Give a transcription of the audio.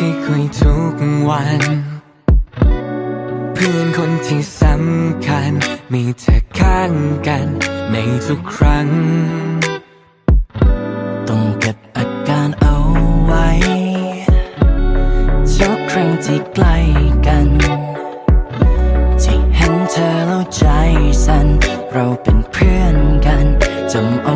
ที่คุยทุกวัน เพื่อนคนที่สำคัญ มีเธอข้างกันในทุกครั้ง รั้งที่ใกล้กัน ที่เห็นเธอแล้วใจสั่นเราเป็นเพื่อนกันจำเอา